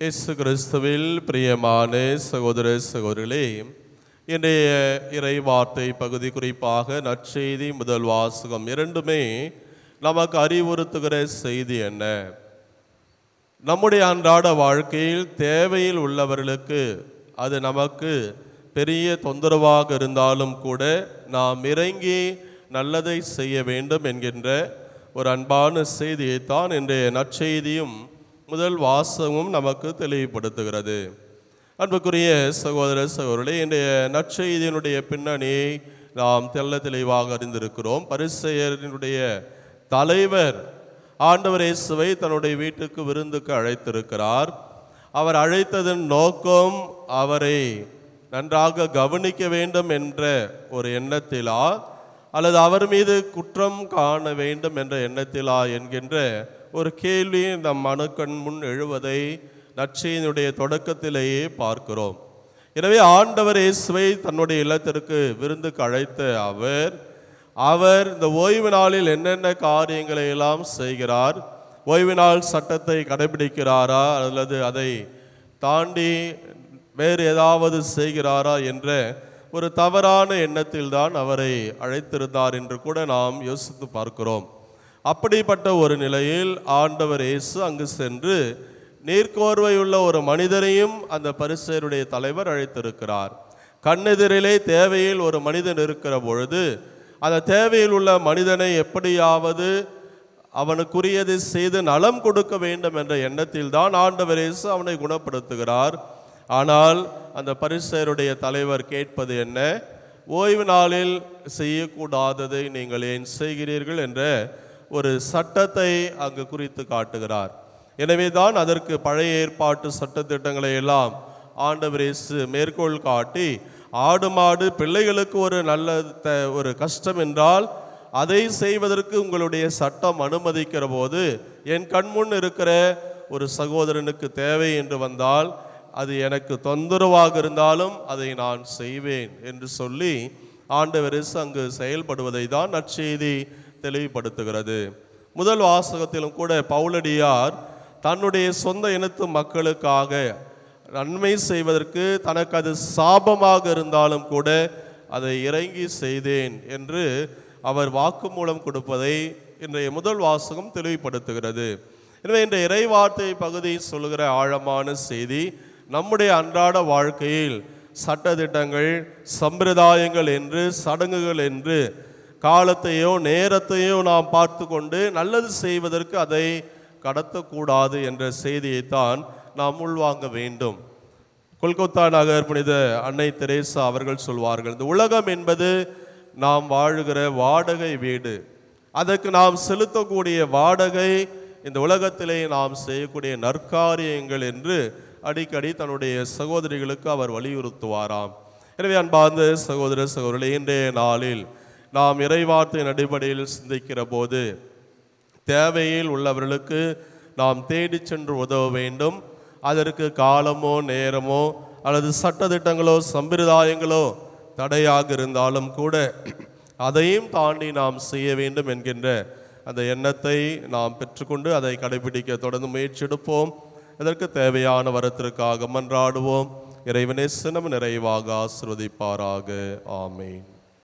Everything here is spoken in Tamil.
இயேசு கிறிஸ்துவில் பிரியமான சகோதர சகோதரிகளே இன்றைய இறை வார்த்தை பகுதி குறிப்பாக நற்செய்தி முதல் வாசகம் இரண்டுமே நமக்கு அறிவுறுத்துகிற செய்தி என்ன? நம்முடைய அன்றாட வாழ்க்கையில் தேவையில் உள்ளவர்களுக்கு அது நமக்கு பெரிய தொந்தரவாக இருந்தாலும் கூட நாம் இறங்கி நல்லதை செய்ய வேண்டும் என்கின்ற ஒரு அன்பான செய்தியைத்தான் இன்றைய நற்செய்தியும் முதல் வாசகமும் நமக்கு தெளிவுபடுத்துகிறது. அன்புக்குரிய சகோதர சகோதரர்களே இன்றைய நற்செய்தியினுடைய பின்னணியை நாம் தெள்ள தெளிவாக அறிந்திருக்கிறோம். பரிசெயரினுடைய தலைவர் ஆண்டவர் இயேசுவை தன்னுடைய வீட்டுக்கு விருந்துக்கு அழைத்திருக்கிறார். அவர் அழைத்ததன் நோக்கம் அவரை நன்றாக கவனிக்க வேண்டும் என்ற ஒரு எண்ணத்திலா அல்லது அவர் மீது குற்றம் காண வேண்டும் என்ற எண்ணத்திலா என்கின்ற ஒரு கேள்வி நம் மனுக்கண் முன் எழுவதை நற்செய்தியுடைய தொடக்கத்திலேயே பார்க்கிறோம். எனவே ஆண்டவர் இயேசுவை தன்னுடைய இல்லத்திற்கு விருந்துக்கு அழைத்த அவர் அவர் இந்த ஓய்வு நாளில் என்னென்ன காரியங்களை எல்லாம் செய்கிறார் ஓய்வு நாள் சட்டத்தை கடைபிடிக்கிறாரா அல்லது அதை தாண்டி வேறு ஏதாவது செய்கிறாரா என்ற ஒரு தவறான எண்ணத்தில் தான் அவரை அழைத்திருந்தார் என்று கூட நாம் யோசித்து பார்க்கிறோம். அப்படிப்பட்ட ஒரு நிலையில் ஆண்டவர் இயேசு அங்கு சென்று நீர்க்கோர்வையுள்ள ஒரு மனிதரையும் அந்த பரிசேருடைய தலைவர் அழைத்திருக்கிறார். கண்ணெதிரிலே தேவையில் ஒரு மனிதன் இருக்கிற பொழுது அந்த தேவையில் உள்ள மனிதனை எப்படியாவது அவனுக்குரியதை செய்து நலம் கொடுக்க வேண்டும் என்ற எண்ணத்தில் தான் ஆண்டவர் இயேசு அவனை குணப்படுத்துகிறார். ஆனால் அந்த பரிசருடைய தலைவர் கேட்பது என்ன? ஓய்வு நாளில் செய்யக்கூடாததை நீங்கள் ஏன் செய்கிறீர்கள் என்ற ஒரு சட்டத்தை அங்கு குறித்து காட்டுகிறார். எனவே தான் அதற்கு பழைய ஏற்பாட்டு சட்டத்திட்டங்களை எல்லாம் ஆண்டவர் இயேசு மேற்கோள் காட்டி ஆடு மாடு பிள்ளைகளுக்கு ஒரு நல்ல த- ஒரு கஷ்டம் என்றால் அதை செய்வதற்கு உங்களுடைய சட்டம் அனுமதிக்கிற போது என் கண்முன் இருக்கிற ஒரு சகோதரனுக்கு தேவை என்று வந்தால் அது எனக்கு தொந்தரவாக இருந்தாலும் அதை நான் செய்வேன் என்று சொல்லி ஆண்டவர் அங்கு செயல்படுவதை தான் நற்செய்தி தெளிவுபடுத்துகிறது. முதல் வாசகத்திலும் கூட பவுலடியார் தன்னுடைய சொந்த இனத்து மக்களுக்காக நன்மை செய்வதற்கு தனக்கு அது சாபமாக இருந்தாலும் கூட அதை இறங்கி செய்தேன் என்று அவர் வாக்குமூலம் கொடுப்பதை இன்றைய முதல் வாசகம் தெளிவுபடுத்துகிறது. எனவே இந்த இறைவார்த்தை பகுதி சொல்லுகிற ஆழமான செய்தி நம்முடைய அன்றாட வாழ்க்கையில் சட்டத்திட்டங்கள் சம்பிரதாயங்கள் என்று சடங்குகள் என்று காலத்தையோ நேரத்தையோ நாம் பார்த்து கொண்டு நல்லது செய்வதற்கு அதை கடத்தக்கூடாது என்ற செய்தியைத்தான் நாம் உள்வாங்க வேண்டும். கொல்கத்தா நகர் புனித அன்னை தெரேசா அவர்கள் சொல்வார்கள் இந்த உலகம் என்பது நாம் வாழுகிற வாடகை வீடு. அதற்கு நாம் செலுத்தக்கூடிய வாடகை இந்த உலகத்திலே நாம் செய்யக்கூடிய நற்காரியங்கள் என்று அடிக்கடி தன்னுடைய சகோதரிகளுக்கு அவர் வலியுறுத்துவாராம். எனவே அன்பார்ந்த சகோதர சகோதரர்களே இன்றைய நாளில் நாம் இறைவார்த்தையின் அடிப்படையில் சிந்திக்கிற போது தேவையில் உள்ளவர்களுக்கு நாம் தேடிச் சென்று உதவ வேண்டும். அதற்கு காலமோ நேரமோ அல்லது சட்டத்திட்டங்களோ சம்பிரதாயங்களோ தடையாக இருந்தாலும் கூட அதையும் தாண்டி நாம் செய்ய வேண்டும் என்கின்ற அந்த எண்ணத்தை நாம் பெற்றுக்கொண்டு அதை கடைபிடிக்க தொடர்ந்து முயற்சி எடுப்போம். இதற்கு தேவையான வரத்திற்காக மன்றாடுவோம். இறைவனே சினம் நிறைவாக ஆசிர்வதிப்பாராக. ஆமேன்.